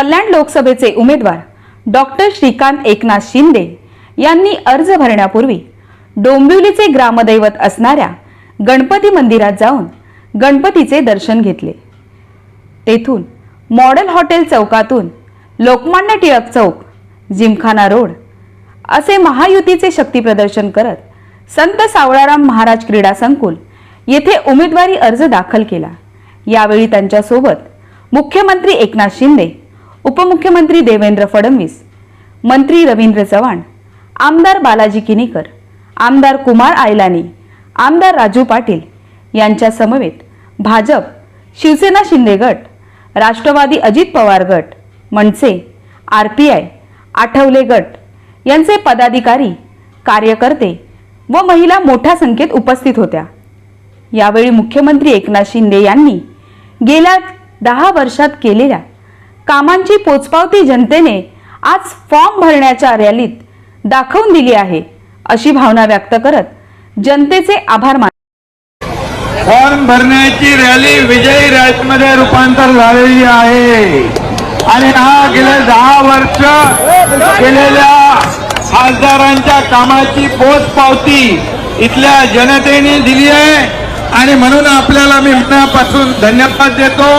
कल्याण लोकसभेचे उमेदवार डॉक्टर श्रीकांत एकनाथ शिंदे यांनी अर्ज भरण्यापूर्वी डोंबिवलीचे ग्रामदैवत असणाऱ्या गणपती मंदिरात जाऊन गणपतीचे दर्शन घेतले. तेथून मॉडेल हॉटेल चौकातून लोकमान्य टिळक चौक जिमखाना रोड असे महायुतीचे शक्तीप्रदर्शन करत संत सावळाराम महाराज क्रीडा संकुल येथे उमेदवारी अर्ज दाखल केला. यावेळी त्यांच्यासोबत मुख्यमंत्री एकनाथ शिंदे उपमुख्यमंत्री देवेंद्र फडणवीस मंत्री रवींद्र चव्हाण आमदार बालाजी किनीकर आमदार कुमार आयलानी आमदार राजू पाटील यांच्या समवेत भाजप शिवसेना शिंदे गट राष्ट्रवादी अजित पवार गट MNS R P I Athawale गट यांचे पदाधिकारी कार्यकर्ते व महिला मोठ्या संख्येत उपस्थित होत्या. यावेळी मुख्यमंत्री एकनाथ शिंदे यांनी गेल्या दहा वर्षात केलेल्या कामांची पोचपावती जनतेने आज फॉर्म भरण्याच्या रॅलीत दाखवून दिली आहे. अशी भावना व्यक्त करत जनतेचे आभार मान फॉर्म भरण्याची रॅली विजयी रॅलीमध्ये रूपांतर झालेली आहे. आणि हा गेले दहा वर्ष केलेल्या खासदारांच्या कामाची पोचपावती इथल्या जनतेने दिली आहे. आणि म्हणून आपल्याला मी मनापासून धन्यवाद देतो.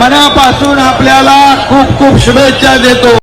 मनापासून आपल्याला खूप खूप शुभेच्छा देतो.